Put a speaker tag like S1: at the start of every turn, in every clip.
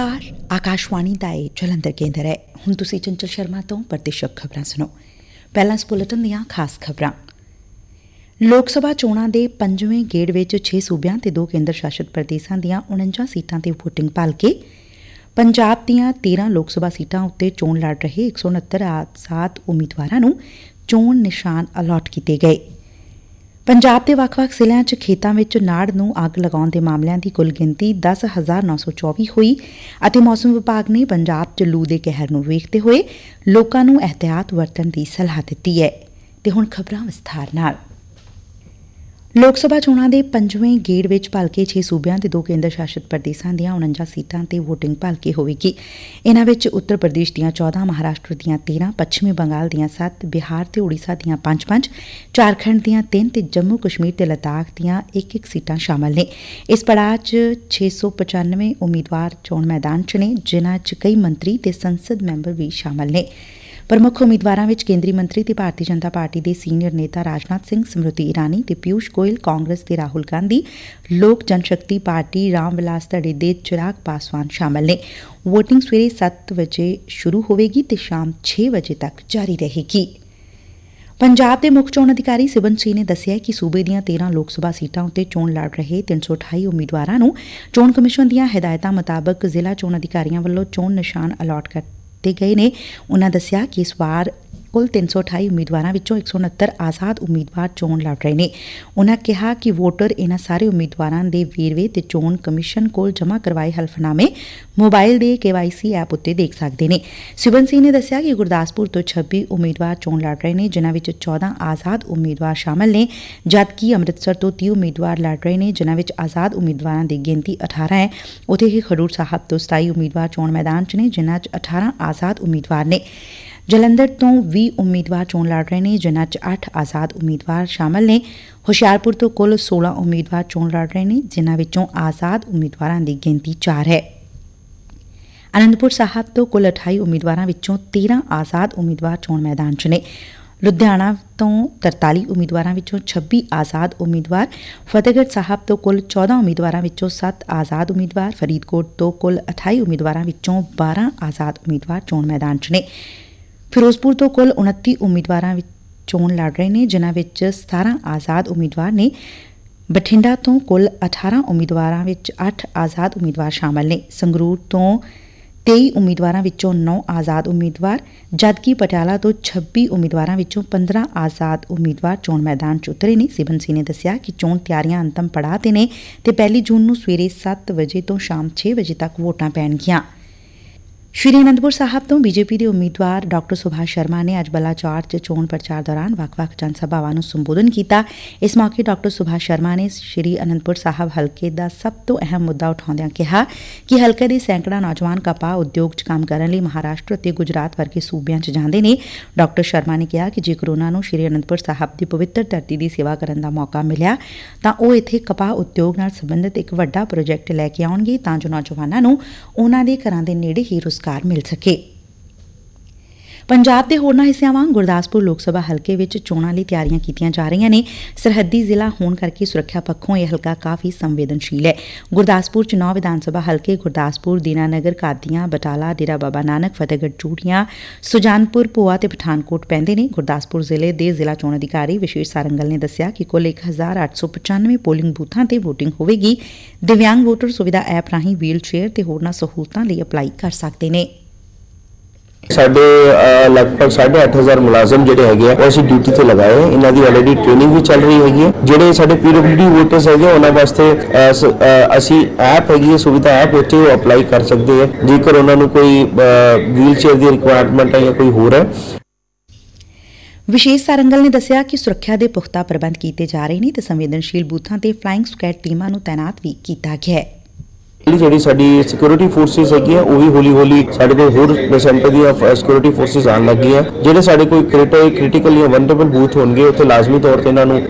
S1: ਨਮਸਕਾਰ ਆਕਾਸ਼ਵਾਣੀ ਦਾ ਇਹ ਜਲੰਧਰ ਕੇਂਦਰ ਹੈ ਹੁਣ ਤੁਸੀਂ ਚੰਚਲ ਸ਼ਰਮਾ ਤੋਂ ਪ੍ਰਤੀਸ਼ਕ ਖਬਰਾਂ ਸੁਣੋ ਪਹਿਲਾਂ ਇਸ ਬੁਲੇਟਿਨ ਦੀਆਂ ਖਾਸ ਖਬਰਾਂ ਲੋਕ ਸਭਾ ਚੋਣਾਂ ਦੇ ਪੰਜਵੇਂ ਗੇੜ ਵਿੱਚ 6 ਸੂਬਿਆਂ ਤੇ 2 ਕੇਂਦਰ ਸ਼ਾਸਤ ਪ੍ਰਦੇਸ਼ਾਂ ਦੀਆਂ 49 ਸੀਟਾਂ ਤੇ VOTING ਭਲ ਕੇ ਪੰਜਾਬ ਦੀਆਂ 13 ਲੋਕ ਸਭਾ ਸੀਟਾਂ ਉੱਤੇ ਚੋਣ ਲੜ ਰਹੇ 169 ਆਜ਼ਾਦ ਉਮੀਦਵਾਰਾਂ ਨੂੰ ਚੋਣ ਨਿਸ਼ਾਨ ਅਲਾਟ ਕੀਤੇ ਗਏ ਪੰਜਾਬ ਦੇ ਵੱਖ-ਵੱਖ ਜ਼ਿਲ੍ਹਿਆਂ 'ਚ ਖੇਤਾਂ ਵਿੱਚ ਨਾੜ ਨੂੰ ਅੱਗ ਲਗਾਉਣ ਦੇ ਮਾਮਲਿਆਂ ਦੀ ਕੁੱਲ ਗਿਣਤੀ 10924 ਹੋਈ ਅਤੇ ਮੌਸਮ ਵਿਭਾਗ ਨੇ ਪੰਜਾਬ 'ਚ ਲੂ ਦੇ ਕਹਿਰ ਨੂੰ ਵੇਖਦੇ ਹੋਏ ਲੋਕਾਂ ਨੂੰ ਅਹਤਿਆਤ ਵਰਤਣ ਦੀ ਸਲਾਹ ਦਿੱਤੀ ਹੈ। ਤੇ ਹੁਣ ਖਬਰਾਂ ਵਿਸਥਾਰ ਨਾਲ। ਲੋਕ ਸਭਾ ਚੋਣਾਂ ਦੇ ਪੰਜਵੇਂ ਗੇੜ ਵਿੱਚ ਭਲਕੇ 6 ਸੂਬਿਆਂ ਤੇ 2 ਕੇਂਦਰ ਸ਼ਾਸਤ ਪ੍ਰਦੇਸ਼ਾਂ ਦੀਆਂ 49 ਸੀਟਾਂ ਤੇ VOTING ਭਲਕੇ ਹੋਵੇਗੀ। ਇਨ੍ਹਾਂ ਵਿੱਚ ਉੱਤਰ ਪ੍ਰਦੇਸ਼ ਦੀਆਂ 14 ਮਹਾਰਾਸ਼ਟਰ ਦੀਆਂ 13 ਪੱਛਮੀ ਬੰਗਾਲ ਦੀਆਂ 7 ਬਿਹਾਰ ਤੇ ਓਡੀਸ਼ਾ ਦੀਆਂ 5-5 ਝਾਰਖੰਡ ਦੀਆਂ 3 ਤੇ ਜੰਮੂ ਕਸ਼ਮੀਰ ਤੇ ਲਦਾਖ ਦੀਆਂ 1-1 ਸੀਟਾਂ ਸ਼ਾਮਲ ਨੇ। ਇਸ ਪੜਾਅ 'ਚ 695 ਉਮੀਦਵਾਰ ਚੋਣ ਮੈਦਾਨ 'ਚ ਨੇ, ਜਿਨ੍ਹਾਂ 'ਚ ਕਈ ਮੰਤਰੀ ਤੇ ਸੰਸਦ ਮੈਂਬਰ ਵੀ ਸ਼ਾਮਲ ਨੇ। ਪ੍ਰਮੁੱਖ ਉਮੀਦਵਾਰਾਂ ਵਿਚ ਕੇਂਦਰੀ ਮੰਤਰੀ ਤੇ ਭਾਰਤੀ ਜਨਤਾ ਪਾਰਟੀ ਦੇ ਸੀਨੀਅਰ ਨੇਤਾ ਰਾਜਨਾਥ ਸਿੰਘ, ਸਮ੍ਰਿਤੀ ਇਰਾਨੀ ਤੇ ਪਿਊਸ਼ ਗੋਇਲ, ਕਾਂਗਰਸ ਦੇ ਰਾਹੁਲ ਗਾਂਧੀ, ਲੋਕ ਜਨ ਸ਼ਕਤੀ ਪਾਰਟੀ ਰਾਮ ਵਿਲਾਸ ਧੜੇ ਦੇ ਚਿਰਾਗ ਪਾਸਵਾਨ ਸ਼ਾਮਲ ਨੇ। VOTING ਸਵੇਰੇ 7 ਵਜੇ ਸ਼ੁਰੂ ਹੋਵੇਗੀ ਤੇ ਸ਼ਾਮ 6 ਵਜੇ ਤੱਕ ਜਾਰੀ ਰਹੇਗੀ। ਪੰਜਾਬ ਦੇ ਮੁੱਖ ਚੋਣ ਅਧਿਕਾਰੀ ਸਿਬਨ ਸਿੰਘ ਨੇ ਦੱਸਿਆ ਕਿ ਸੂਬੇ ਦੀਆਂ 13 ਲੋਕ ਸਭਾ ਸੀਟਾਂ ਉੱਤੇ ਚੋਣ ਲੜ ਰਹੇ 328 ਉਮੀਦਵਾਰਾਂ ਨੂੰ ਚੋਣ ਕਮਿਸ਼ਨ ਦੀਆਂ ਹਦਾਇਤਾਂ ਮੁਤਾਬਕ ਜ਼ਿਲ੍ਹਾ ਚੋਣ ਅਧਿਕਾਰੀਆਂ ਵੱਲੋਂ ਚੋਣ ਨਿਸ਼ਾਨ ਅਲਾਟ ਕਰ ਦਿੱਤੇ ਗਏ ਨੇ। ਉਨਾਂ ਦੱਸਿਆ ਕਿ ਇਸ ਵਾਰ ਕੁੱਲ 328 ਉਮੀਦਵਾਰਾਂ ਵਿੱਚੋਂ 169 ਆਜ਼ਾਦ ਉਮੀਦਵਾਰ ਚੋਣ ਲੜ ਰਹੇ ਨੇ। ਉਨ੍ਹਾਂ ਕਿਹਾ ਕਿ ਵੋਟਰ ਇਨ੍ਹਾਂ ਸਾਰੇ ਉਮੀਦਵਾਰਾਂ ਦੇ ਵੇਰਵੇ ਤੇ ਚੋਣ ਕਮਿਸ਼ਨ ਕੋਲ ਜਮ੍ਹਾਂ ਕਰਵਾਏ ਹਲਫਨਾਮੇ ਮੋਬਾਈਲ ਦੇ KYC ਐਪ ਉੱਤੇ ਦੇਖ ਸਕਦੇ ਨੇ। ਸਿਵਨ ਸਿੰਘ ਨੇ ਦੱਸਿਆ ਕਿ ਗੁਰਦਾਸਪੁਰ ਤੋਂ 26 ਉਮੀਦਵਾਰ ਚੋਣ ਲੜ ਰਹੇ ਨੇ, ਜਿਨ੍ਹਾਂ ਵਿੱਚ 14 ਆਜ਼ਾਦ ਉਮੀਦਵਾਰ ਸ਼ਾਮਲ ਨੇ ਜਦਕਿ ਅੰਮ੍ਰਿਤਸਰ ਤੋਂ 30 ਉਮੀਦਵਾਰ ਲੜ ਰਹੇ ਨੇ, ਜਿਨ੍ਹਾਂ ਵਿੱਚ ਆਜ਼ਾਦ ਉਮੀਦਵਾਰਾਂ ਦੀ ਗਿਣਤੀ 18 ਹੈ। ਉਥੇ ਹੀ ਖਡੂਰ ਸਾਹਿਬ ਤੋਂ 27 ਉਮੀਦਵਾਰ ਚੋਣ ਮੈਦਾਨ 'ਚ ਨੇ, ਜਿਨ੍ਹਾਂ 'ਚ 18 ਆਜ਼ਾਦ ਉਮੀਦਵਾਰ ਨੇ। ਜਲੰਧਰ ਤੋਂ 20 ਉਮੀਦਵਾਰ ਚੋਣ ਲੜ ਰਹੇ ਨੇ, ਜਿਨ੍ਹਾਂ 'ਚ 8 ਆਜ਼ਾਦ ਉਮੀਦਵਾਰ ਸ਼ਾਮਲ ਨੇ। ਹੁਸ਼ਿਆਰਪੁਰ ਤੋਂ ਕੁੱਲ 16 ਉਮੀਦਵਾਰ ਚੋਣ ਲੜ ਰਹੇ ਨੇ, ਜਿਨ੍ਹਾਂ ਵਿੱਚੋਂ ਆਜ਼ਾਦ ਉਮੀਦਵਾਰਾਂ ਦੀ ਗਿਣਤੀ 4 ਹੈ। ਅਨੰਦਪੁਰ ਸਾਹਿਬ ਤੋਂ ਕੁੱਲ 28 ਉਮੀਦਵਾਰਾਂ ਵਿੱਚੋਂ 13 ਆਜ਼ਾਦ ਉਮੀਦਵਾਰ ਚੋਣ ਮੈਦਾਨ 'ਚ ਨੇ। ਲੁਧਿਆਣਾ ਤੋਂ 43 ਉਮੀਦਵਾਰਾਂ ਵਿੱਚੋਂ 26 ਆਜ਼ਾਦ ਉਮੀਦਵਾਰ, ਫਤਿਹਗੜ੍ਹ ਸਾਹਿਬ ਤੋਂ ਕੁੱਲ 14 ਉਮੀਦਵਾਰਾਂ ਵਿੱਚੋਂ 7 ਆਜ਼ਾਦ ਉਮੀਦਵਾਰ, ਫਰੀਦਕੋਟ ਤੋਂ ਕੁੱਲ 28 ਉਮੀਦਵਾਰਾਂ ਵਿੱਚੋਂ 12 ਆਜ਼ਾਦ ਉਮੀਦਵਾਰ ਚੋਣ ਮੈਦਾਨ 'ਚ ਨੇ। ਫਿਰੋਜ਼ਪੁਰ ਤੋਂ ਕੁੱਲ 29 ਉਮੀਦਵਾਰਾਂ ਚੋਣ ਲੜ ਰਹੇ ਨੇ, ਜਿਨ੍ਹਾਂ ਵਿੱਚ 17 ਆਜ਼ਾਦ ਉਮੀਦਵਾਰ ਨੇ। ਬਠਿੰਡਾ ਤੋਂ ਕੁੱਲ 18 ਉਮੀਦਵਾਰਾਂ ਵਿੱਚ 8 ਆਜ਼ਾਦ ਉਮੀਦਵਾਰ ਸ਼ਾਮਲ ਨੇ। ਸੰਗਰੂਰ ਤੋਂ 23 ਉਮੀਦਵਾਰਾਂ ਵਿੱਚੋਂ 9 ਆਜ਼ਾਦ ਉਮੀਦਵਾਰ, ਜਦਕਿ ਪਟਿਆਲਾ ਤੋਂ 26 ਉਮੀਦਵਾਰਾਂ ਵਿੱਚੋਂ 15 ਆਜ਼ਾਦ ਉਮੀਦਵਾਰ ਚੋਣ ਮੈਦਾਨ 'ਚ ਉਤਰੇ ਨੇ। ਸਿਬਨ ਸਿੰਘ ਨੇ ਦੱਸਿਆ ਕਿ ਚੋਣ ਤਿਆਰੀਆਂ ਅੰਤਮ ਪੜਾਅ ਤੇ ਨੇ ਤੇ ਪਹਿਲੀ ਜੂਨ ਨੂੰ ਸਵੇਰੇ 7 ਵਜੇ ਤੋਂ ਸ਼ਾਮ 6 ਵਜੇ ਤੱਕ ਵੋਟਾਂ ਪੈਣਗੀਆਂ। ਸ਼੍ਰੀ ਅਨੰਦਪੁਰ ਸਾਹਿਬ ਤੋਂ ਬੀਜੇਪੀ ਦੇ ਉਮੀਦਵਾਰ ਡਾਕਟਰ ਸੁਭਾਸ਼ ਸ਼ਰਮਾ ਨੇ ਅੱਜ ਬਲਾਚੌਰ 'ਚ ਚੋਣ ਪ੍ਰਚਾਰ ਦੌਰਾਨ ਵੱਖ-ਵੱਖ ਜਨ ਸਭਾਵਾਂ ਨੂੰ ਸੰਬੋਧਨ ਕੀਤਾ। ਇਸ ਮੌਕੇ ਡਾਕਟਰ ਸੁਭਾਸ਼ ਸ਼ਰਮਾ ਨੇ ਸ਼੍ਰੀ ਅਨੰਦਪੁਰ ਸਾਹਿਬ ਹਲਕੇ ਦਾ ਸਭ ਤੋਂ ਅਹਿਮ ਮੁੱਦਾ ਉਠਾਉਂਦਿਆਂ ਕਿਹਾ ਕਿ ਹਲਕੇ ਦੇ ਸੈਂਕੜਾ ਨੌਜਵਾਨ ਕਪਾਹ ਉਦਯੋਗ 'ਚ ਕੰਮ ਕਰਨ ਲਈ ਮਹਾਰਾਸ਼ਟਰ ਅਤੇ ਗੁਜਰਾਤ ਵਰਗੇ ਸੂਬਿਆਂ 'ਚ ਜਾਂਦੇ ਨੇ। ਡਾਕਟਰ ਸ਼ਰਮਾ ਨੇ ਕਿਹਾ ਕਿ ਜੇਕਰ ਉਨ੍ਹਾਂ ਨੂੰ ਸ਼੍ਰੀ ਅਨੰਦਪੁਰ ਸਾਹਿਬ ਦੀ ਪਵਿੱਤਰ ਧਰਤੀ ਦੀ ਸੇਵਾ ਕਰਨ ਦਾ ਮੌਕਾ ਮਿਲਿਆ, ਤਾਂ ਉਹ ਇੱਥੇ ਕਪਾਹ ਉਦਯੋਗ ਨਾਲ ਸੰਬੰਧਿਤ ਇੱਕ ਵੱਡਾ ਪ੍ਰੋਜੈਕਟ ਲੈ ਕੇ ਆਉਣਗੇ, ਤਾਂ ਜੋ ਨੌਜਵਾਨਾਂ ਨੂੰ ਉਨ੍ਹਾਂ ਦੇ ਘਰਾਂ ਦੇ ਨੇੜੇ ਹੀ ਰੁਜ਼ਗਾਰ ਮਿਲ ਸਕੇ। ਪੰਜਾਬ ਦੇ ਹੋਰਨਾਂ ਹਿੱਸਿਆਂ ਵਾਂਗ ਗੁਰਦਾਸਪੁਰ ਲੋਕ ਸਭਾ ਹਲਕੇ ਵਿੱਚ ਚੋਣਾਂ ਲਈ ਤਿਆਰੀਆਂ ਕੀਤੀਆਂ ਜਾ ਰਹੀਆਂ ਨੇ। ਸਰਹੱਦੀ ਜ਼ਿਲ੍ਹਾ ਹੋਣ ਕਰਕੇ ਸੁਰੱਖਿਆ ਪੱਖੋਂ ਇਹ ਹਲਕਾ ਕਾਫੀ ਸੰਵੇਦਨਸ਼ੀਲ ਹੈ। ਗੁਰਦਾਸਪੁਰ ਚ ਨੌ ਵਿਧਾਨ ਸਭਾ ਹਲਕੇ ਗੁਰਦਾਸਪੁਰ, ਦੀਨਾਨਗਰ, ਕਾਦੀਆਂ, ਬਟਾਲਾ, ਡੇਰਾ ਬਾਬਾ ਨਾਨਕ, ਫਤਿਹਗੜ੍ਹ, ਚੂੜੀਆਂ, ਸੁਜਾਨਪੁਰ, ਭੋਆ ਤੇ ਪਠਾਨਕੋਟ ਪੈਂਦੇ ਨੇ। ਗੁਰਦਾਸਪੁਰ ਜ਼ਿਲ੍ਹੇ ਦੇ ਜ਼ਿਲ੍ਹਾ ਚੋਣ ਅਧਿਕਾਰੀ ਵਿਸ਼ੇਸ਼ ਸਾਰੰਗਲ ਨੇ ਦੱਸਿਆ ਕਿ ਕੁੱਲ 1895 ਪੋਲਿੰਗ ਬੂਥਾਂ ਤੇ VOTING ਹੋਵੇਗੀ। ਦਿਵਿਆਂਗ ਵੋਟਰ ਸੁਵਿਧਾ ਐਪ ਰਾਹੀਂ ਵੀਲ ਚੇਅਰ ਤੇ ਹੋਰਨਾਂ ਸਹੂਲਤਾਂ ਲਈ ਅਪਲਾਈ ਕਰ ਸਕਦੇ ਨੇ।
S2: ਸਾਡੇ ਲਗਭਗ 8500 ਮੁਲਾਜ਼ਮ ਜਿਹੜੇ ਹੈਗੇ ਆ, ਉਹ ਅਸੀਂ ਡਿਊਟੀ ਤੇ ਲਗਾਏ ਇਹਨਾਂ ਦੀ ਆਲਰੇਡੀ ਟ੍ਰੇਨਿੰਗ ਵੀ ਚੱਲ ਰਹੀ ਹੈਗੀ ਹੈ ਜਿਹੜੇ ਸਾਡੇ ਪੀਡਬਲਯੂਡੀ ਵੋਟਰਸ ਹੈਗੇ ਉਹਨਾਂ ਵਾਸਤੇ ਅਸੀਂ ਐਪ ਹੈਗੀ ਹੈ ਸੁਵਿਧਾ ਐਪ ਉੱਤੇ ਉਹ ਅਪਲਾਈ ਕਰ ਸਕਦੇ ਆ। ਜੇਕਰ ਉਹਨਾਂ ਨੂੰ ਕੋਈ ਵੀਲ ਦੀ ਰਿਕੁਆਇਰਮੈਂਟ ਹੈ ਜਾਂ ਕੋਈ ਹੋਰ ਹੈ
S1: ਵਿਸ਼ੇਸ਼ ਸਾਰੰਗਲ ਨੇ ਦੱਸਿਆ ਕਿ ਸੁਰੱਖਿਆ ਦੇ ਪੁਖਤਾ ਪ੍ਰਬੰਧ ਕੀਤੇ ਜਾ ਰਹੇ ਨੇ ਤੇ ਸੰਵੇਦਨਸ਼ੀਲ ਬੂਥਾਂ ਤੇ ਫਲਾਈਂਗ ਸਕੁਐਡ ਟੀਮਾਂ ਨੂੰ ਤਾਇਨਾਤ ਵੀ ਕੀਤਾ ਗਿਆ ਹੈ।
S2: ਇਹ ਜਿਹੜੀ ਸਾਡੀ ਸਿਕਿਉਰਿਟੀ ਫੋਰਸਿਸ ਹੈਗੀਆਂ ਉਹ ਵੀ ਹੌਲੀ ਹੌਲੀ ਸਾਡੇ ਕੋਲ ਹੋਰ ਸੈਂਟਰ ਦੀਆਂ ਸਿਕਿਉਰਿਟੀ ਫੋਰਸਿਸ ਆਉਣ ਲੱਗੀਆਂ ਜਿਹੜੇ ਸਾਡੇ ਕੋਈ ਕ੍ਰਿਟੀਕਲ ਜਾਂ ਵਨਰੇਬਲ ਬੂਥ ਹੋਣਗੇ, ਉੱਥੇ ਲਾਜ਼ਮੀ ਤੌਰ ਤੇ ਇਹਨਾਂ ਨੂੰ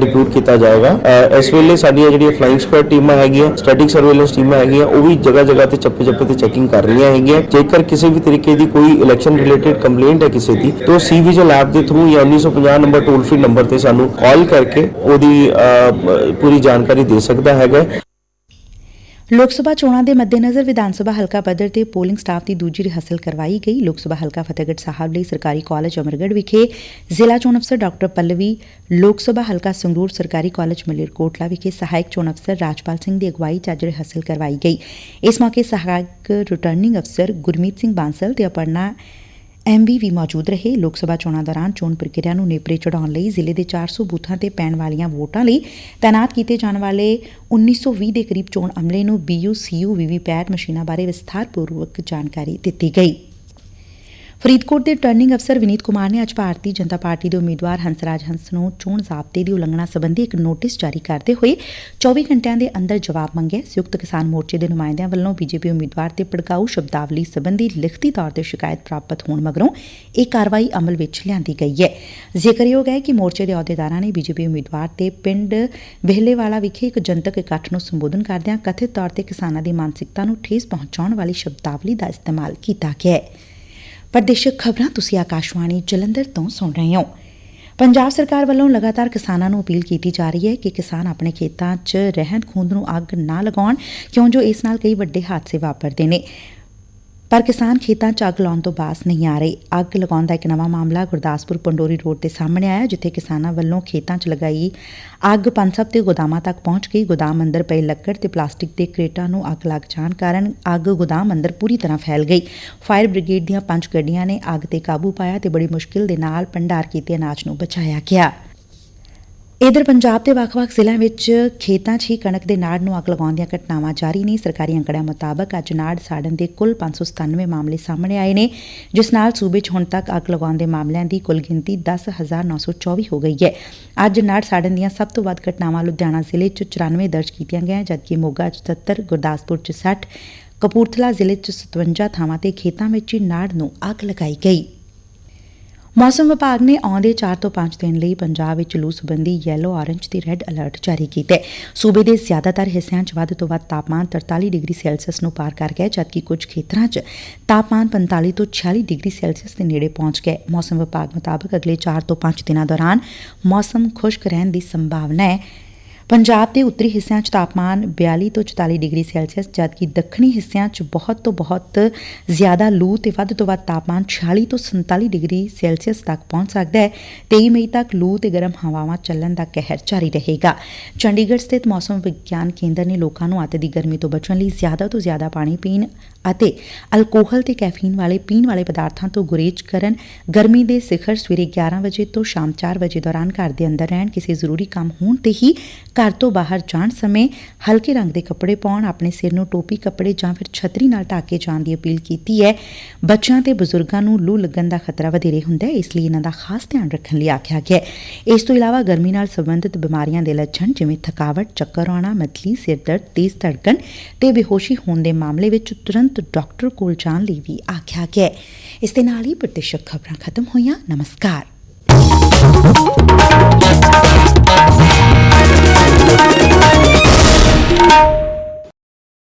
S2: ਡਿਪਲੋਟ ਕੀਤਾ ਜਾਏਗਾ। ਇਸ ਵੇਲੇ ਸਾਡੀਆਂ ਜਿਹੜੀਆਂ ਫਲਾਈਂਗ ਸਕੁਐਡ ਟੀਮਾਂ ਹੈਗੀਆਂ ਸਟੈਟਿਕ ਸਰਵੇਲੈਂਸ ਟੀਮਾਂ ਹੈਗੀਆਂ, ਉਹ ਵੀ ਜਗ੍ਹਾ ਜਗ੍ਹਾ ਤੇ ਚੱਪੇ ਚੱਪੇ ਤੇ ਚੈਕਿੰਗ ਕਰ ਰਹੀਆਂ ਹੈਗੀਆਂ। ਜੇਕਰ ਕਿਸੇ ਵੀ ਤਰੀਕੇ ਦੀ ਕੋਈ ਇਲੈਕਸ਼ਨ ਰਿਲੇਟਡ ਕੰਪਲੇਂਟ ਹੈ ਕਿਸੇ ਦੀ, ਤਾਂ ਸੀ ਵਿਜਲ ਐਪ ਦੇ ਥਰੂ ਜਾਂ 1950 ਨੰਬਰ ਟੋਲ ਫ੍ਰੀ ਨੰਬਰ ਤੇ ਸਾਨੂੰ ਕਾਲ ਕਰਕੇ ਉਹਦੀ ਪੂਰੀ ਜਾਣਕਾਰੀ ਦੇ ਸਕਦਾ ਹੈਗਾ।
S1: ਲੋਕ ਸਭਾ ਚੋਣਾਂ ਦੇ ਮੱਦੇਨਜ਼ਰ ਵਿਧਾਨ ਸਭਾ ਹਲਕਾ ਪੱਧਰ ਤੇ ਪੋਲਿੰਗ ਸਟਾਫ ਦੀ ਦੂਜੀ ਰਿਹਰਸਲ ਕਰਵਾਈ ਗਈ। ਲੋਕ ਸਭਾ ਹਲਕਾ ਫਤਿਹਗੜ੍ਹ ਸਾਹਿਬ ਲਈ ਸਰਕਾਰੀ ਕਾਲਜ ਅਮਰਗੜ੍ਹ ਵਿਖੇ ਜ਼ਿਲ੍ਹਾ ਚੋਣ ਅਫਸਰ ਡਾਕਟਰ ਪੱਲਵੀ, ਲੋਕ ਸਭਾ ਹਲਕਾ ਸੰਗਰੂਰ ਸਰਕਾਰੀ ਕਾਲਜ ਮਲੇਰਕੋਟਲਾ ਵਿਖੇ ਸਹਾਇਕ ਚੋਣ ਅਫਸਰ ਰਾਜਪਾਲ ਸਿੰਘ ਦੀ ਅਗਵਾਈ 'ਚ ਅੱਜ ਰਿਹਰਸਲ ਕਰਵਾਈ ਗਈ। ਇਸ ਮੌਕੇ ਸਹਾਇਕ ਰਿਟਰਨਿੰਗ ਅਫਸਰ ਗੁਰਮੀਤ ਸਿੰਘ ਬਾਂਸਲ ਤੇ ਅਪਰਨਾ ਐਮ ਬੀ ਵੀ ਮੌਜੁਦ ਰਹੇ। ਲੋਕ ਸਭਾ ਚੋਣਾਂ ਦੌਰਾਨ ਚੋਣ ਪ੍ਰਕਿਰਿਆ ਨੂੰ ਨੇਪਰੇ ਚੜਾਉਣ ਲਈ ਜ਼ਿਲ੍ਹੇ ਦੇ 400 ਬੂਥਾਂ ਤੇ ਪੈਣ ਵਾਲੀਆਂ ਵੋਟਾਂ ਲਈ ਤਾਇਨਾਤ ਕੀਤੇ ਜਾਣ ਵਾਲੇ 1920 ਦੇ ਕਰੀਬ ਚੋਣ ਅਮਲੇ ਨੂੰ ਬੀਯੂ ਸੀਯੂ ਵੀਵੀਪੈਟ ਮਸ਼ੀਨਾਂ ਬਾਰੇ ਵਿਸਥਾਰਪੂਰਵਕ ਜਾਣਕਾਰੀ ਦਿੱਤੀ ਗਈ। ਫਰੀਦਕੋਟ ਦੇ ਰਿਟਰਨਿੰਗ ਅਫਸਰ ਵਿਨੀਤ ਕੁਮਾਰ ਨੇ ਅੱਜ ਭਾਰਤੀ ਜਨਤਾ ਪਾਰਟੀ ਦੇ ਉਮੀਦਵਾਰ ਹੰਸਰਾਜ ਹੰਸ ਨੂੰ ਚੋਣ ਜ਼ਾਬਤੇ ਦੀ ਉਲੰਘਣਾ ਸਬੰਧੀ ਇੱਕ ਨੋਟਿਸ ਜਾਰੀ ਕਰਦੇ ਹੋਏ 24 ਘੰਟਿਆਂ ਦੇ ਅੰਦਰ ਜਵਾਬ ਮੰਗਿਆ। ਸੰਯੁਕਤ ਕਿਸਾਨ ਮੋਰਚੇ ਦੇ ਨੁਮਾਇੰਦਿਆਂ ਵੱਲੋਂ ਬੀਜੇਪੀ ਉਮੀਦਵਾਰ ਤੇ ਭੜਕਾਊ ਸ਼ਬਦਾਵਲੀ ਸਬੰਧੀ ਲਿਖਤੀ ਤੌਰ ਤੇ ਸ਼ਿਕਾਇਤ ਪ੍ਰਾਪਤ ਹੋਣ ਮਗਰੋਂ ਇਹ ਕਾਰਵਾਈ ਅਮਲ ਵਿੱਚ ਲਿਆਂਦੀ ਗਈ ਹੈ। ਜ਼ਿਕਰਯੋਗ ਹੈ ਕਿ ਮੋਰਚੇ ਦੇ ਅਹੁਦੇਦਾਰਾਂ ਨੇ ਬੀਜੇਪੀ ਉਮੀਦਵਾਰ ਤੇ ਪਿੰਡ ਵਿਹਲੇਵਾਲਾ ਵਿਖੇ ਇੱਕ ਜਨਤਕ ਇਕੱਠ ਨੂੰ ਸੰਬੋਧਨ ਕਰਦਿਆਂ ਕਥਿਤ ਤੌਰ ਤੇ ਕਿਸਾਨਾਂ ਦੀ ਮਾਨਸਿਕਤਾ ਨੂੰ ਠੇਸ ਪਹੁੰਚਾਉਣ ਵਾਲੀ ਸ਼ਬਦਾਵਲੀ ਦਾ ਇਸਤੇਮਾਲ ਕੀਤਾ ਗਿਆ ਹੈ। ਪ੍ਰਦੇਸ਼ਕ ਖਬਰਾਂ ਤੁਸੀਂ ਆਕਾਸ਼ਵਾਣੀ ਜਲੰਧਰ ਤੋਂ ਸੁਣ ਰਹੇ ਹੋ। ਪੰਜਾਬ ਸਰਕਾਰ ਵੱਲੋਂ ਲਗਾਤਾਰ ਕਿਸਾਨਾਂ ਨੂੰ ਅਪੀਲ ਕੀਤੀ ਜਾ ਰਹੀ ਹੈ ਕਿ ਕਿਸਾਨ ਆਪਣੇ ਖੇਤਾਂ 'ਚ ਰਹਿੰਦ ਖੂੰਦ ਨੂੰ ਅੱਗ ਨਾ ਲਗਾਉਣ ਕਿਉਂ ਜੋ ਇਸ ਨਾਲ ਕਈ ਵੱਡੇ ਹਾਦਸੇ ਵਾਪਰਦੇ ਨੇ। ਪਰ ਕਿਸਾਨ ਖੇਤਾਂ 'ਚ ਅੱਗ ਲਾਉਣ ਤੋਂ ਬਾਸ ਨਹੀਂ ਆ ਰਹੇ। ਅੱਗ ਲਗਾਉਣ ਦਾ ਇੱਕ ਨਵਾਂ ਮਾਮਲਾ ਗੁਰਦਾਸਪੁਰ ਪੰਡੋਰੀ ਰੋਡ ਤੇ ਸਾਹਮਣੇ ਆਇਆ, ਜਿੱਥੇ ਕਿਸਾਨਾਂ ਵੱਲੋਂ ਖੇਤਾਂ 'ਚ ਲਗਾਈ ਅੱਗ ਪੰਸਬ ਤੇ ਗੋਦਾਮਾਂ ਤੱਕ ਪਹੁੰਚ ਗਈ। ਗੋਦਾਮ ਅੰਦਰ ਪਏ ਲੱਕੜ ਤੇ ਪਲਾਸਟਿਕ ਦੇ ਕ੍ਰੇਟਾਂ ਨੂੰ ਅੱਗ ਲੱਗ ਜਾਣ ਕਾਰਨ ਅੱਗ ਗੋਦਾਮ ਅੰਦਰ ਪੂਰੀ ਤਰ੍ਹਾਂ ਫੈਲ ਗਈ। ਫਾਇਰ ਬ੍ਰਿਗੇਡ ਦੀਆਂ ਪੰਜ ਗੱਡੀਆਂ ਨੇ ਅੱਗ ਤੇ ਕਾਬੂ ਪਾਇਆ ਤੇ ਬੜੀ ਮੁਸ਼ਕਿਲ ਦੇ ਨਾਲ ਭੰਡਾਰ ਕੀਤੇ ਅਨਾਜ ਨੂੰ ਬਚਾਇਆ ਗਿਆ। ਇਧਰ ਪੰਜਾਬ ਦੇ ਵੱਖ-ਵੱਖ ਜ਼ਿਲ੍ਹਿਆਂ ਵਿੱਚ ਖੇਤਾਂ 'ਚ ਹੀ ਕਣਕ ਦੇ ਨਾੜ ਨੂੰ ਅੱਗ ਲਗਾਉਣ ਦੀਆਂ ਘਟਨਾਵਾਂ ਜਾਰੀ ਨੇ। ਸਰਕਾਰੀ ਅੰਕੜਿਆਂ ਮੁਤਾਬਕ ਅੱਜ ਨਾੜ ਸਾੜਨ ਦੇ ਕੁੱਲ 597 ਮਾਮਲੇ ਸਾਹਮਣੇ ਆਏ ਨੇ, ਜਿਸ ਨਾਲ ਸੂਬੇ 'ਚ ਹੁਣ ਤੱਕ ਅੱਗ ਲਗਾਉਣ ਦੇ ਮਾਮਲਿਆਂ ਦੀ ਕੁੱਲ ਗਿਣਤੀ 10924 ਹੋ ਗਈ ਹੈ। ਅੱਜ ਨਾੜ ਸਾੜਨ ਦੀਆਂ ਸਭ ਤੋਂ ਵੱਧ ਘਟਨਾਵਾਂ ਲੁਧਿਆਣਾ ਜ਼ਿਲ੍ਹੇ 'ਚ 94 ਦਰਜ ਕੀਤੀਆਂ ਗਈਆਂ, ਜਦਕਿ ਮੋਗਾ 'ਚ 77 ਗੁਰਦਾਸਪੁਰ 'ਚ 60 ਕਪੂਰਥਲਾ ਜ਼ਿਲ੍ਹੇ 'ਚ 57 ਥਾਵਾਂ ਤੇ ਖੇਤਾਂ ਵਿੱਚ ਹੀ ਨਾੜ ਨੂੰ ਅੱਗ ਲਗਾਈ ਗਈ। ਮੌਸਮ ਵਿਭਾਗ ਨੇ ਆਉਂਦੇ 4 ਤੋਂ 5 ਦਿਨ ਲਈ ਪੰਜਾਬ ਵਿੱਚ ਲੂ ਸਬੰਧੀ ਯੈਲੋ ਔਰੰਜ ਤੇ ਰੈੱਡ ਅਲਰਟ ਜਾਰੀ ਕੀਤਾ। ਹੈ ਸੂਬੇ ਦੇ ਜ਼ਿਆਦਾਤਰ ਹਿੱਸਿਆਂ 'ਚ ਵੱਧ ਤੋਂ ਵੱਧ ਤਾਪਮਾਨ 43 ਡਿਗਰੀ ਸੈਲਸੀਅਸ ਨੂੰ ਪਾਰ ਕਰ ਗਿਆ, ਜਦਕਿ ਕੁਝ ਖੇਤਰਾਂ 'ਚ ਤਾਪਮਾਨ 45 ਤੋਂ 46 ਡਿਗਰੀ ਸੈਲਸੀਅਸ ਦੇ ਨੇੜੇ ਪਹੁੰਚ ਗਿਆ। ਮੌਸਮ ਵਿਭਾਗ ਮੁਤਾਬਕ ਅਗਲੇ 4 ਤੋਂ 5 ਦਿਨਾਂ ਦੌਰਾਨ ਮੌਸਮ ਖੁਸ਼ਕ ਰਹਿਣ ਦੀ ਸੰਭਾਵਨਾ ਹੈ। ਪੰਜਾਬ ਦੇ ਉੱਤਰੀ ਹਿੱਸਿਆਂ 'ਚ ਤਾਪਮਾਨ 42 ਤੋਂ 44 ਡਿਗਰੀ ਸੈਲਸੀਅਸ, ਜਦਕਿ ਦੱਖਣੀ ਹਿੱਸਿਆਂ 'ਚ ਬਹੁਤ ਤੋਂ ਬਹੁਤ ਜ਼ਿਆਦਾ ਲੂ ਤੇ ਵੱਧ ਤੋਂ ਵੱਧ ਤਾਪਮਾਨ 46 ਤੋਂ 47 ਡਿਗਰੀ ਸੈਲਸੀਅਸ ਤੱਕ ਪਹੁੰਚ ਸਕਦਾ ਹੈ। 23 ਮਈ ਤੱਕ ਲੂ ਤੇ ਗਰਮ ਹਵਾਵਾਂ ਚੱਲਣ ਦਾ ਕਹਿਰ ਜਾਰੀ ਰਹੇਗਾ। ਚੰਡੀਗੜ੍ਹ ਸਥਿਤ ਮੌਸਮ ਵਿਗਿਆਨ ਕੇਂਦਰ ਨੇ ਲੋਕਾਂ ਨੂੰ ਅੱਤ ਦੀ ਗਰਮੀ ਤੋਂ ਬਚਣ ਲਈ ਜ਼ਿਆਦਾ ਤੋਂ ਜ਼ਿਆਦਾ ਪਾਣੀ ਪੀਣ ਅਤੇ ਅਲਕੋਹਲ ਤੇ ਕੈਫੀਨ ਵਾਲੇ ਪੀਣ ਵਾਲੇ ਪਦਾਰਥਾਂ ਤੋਂ ਗੁਰੇਜ਼ ਕਰਨ ਗਰਮੀ ਦੇ ਸਿਖਰ ਸਵੇਰੇ 11 ਵਜੇ ਤੋਂ ਸ਼ਾਮ 4 ਵਜੇ ਦੌਰਾਨ ਘਰ ਦੇ ਅੰਦਰ ਰਹਿਣ ਕਿਸੇ ਜ਼ਰੂਰੀ ਕੰਮ ਹੋਣ ਤੇ ਹੀ ਘਰ ਤੋਂ ਬਾਹਰ ਜਾਣ ਸਮੇਂ ਹਲਕੇ ਰੰਗ ਦੇ ਕੱਪੜੇ ਪਾਉਣ, ਆਪਣੇ ਸਿਰ ਨੂੰ ਟੋਪੀ ਕੱਪੜੇ ਜਾਂ ਫਿਰ ਛਤਰੀ ਨਾਲ ਢੱਕ ਕੇ ਜਾਣ ਦੀ ਅਪੀਲ ਕੀਤੀ ਹੈ। ਬੱਚਿਆਂ ਤੇ ਬਜ਼ੁਰਗਾਂ ਨੂੰ ਲੂ ਲੱਗਣ ਦਾ ਖਤਰਾ ਵਧੇਰੇ ਹੁੰਦਾ ਹੈ, ਇਸ ਲਈ ਇਹਨਾਂ ਦਾ ਖਾਸ ਧਿਆਨ ਰੱਖਣ ਲਈ ਆਖਿਆ ਗਿਆ ਹੈ। ਇਸ ਤੋਂ ਇਲਾਵਾ ਗਰਮੀ ਨਾਲ ਸੰਬੰਧਿਤ ਬਿਮਾਰੀਆਂ ਦੇ ਲੱਛਣ ਜਿਵੇਂ ਥਕਾਵਟ, ਚੱਕਰ ਆਉਣਾ ਮਤਲੀ ਸਿਰ ਦਰਦ, ਤੇਜ਼ ਧੜਕਣ ਤੇ ਬੇਹੋਸ਼ੀ ਹੋਣ ਦੇ ਮਾਮਲੇ ਵਿੱਚ ਤੁਰੰਤ ਡਾਕਟਰ ਕੋਲ ਜਾਣ ਲਈ ਵੀ ਆਖਿਆ ਗਿਆ ਹੈ। ਇਸ ਦੇ ਨਾਲ ਹੀ ਪ੍ਰਤੀਸ਼ਕ ਖਬਰਾਂ ਖਤਮ ਹੋਈਆਂ। ਨਮਸਕਾਰ। you.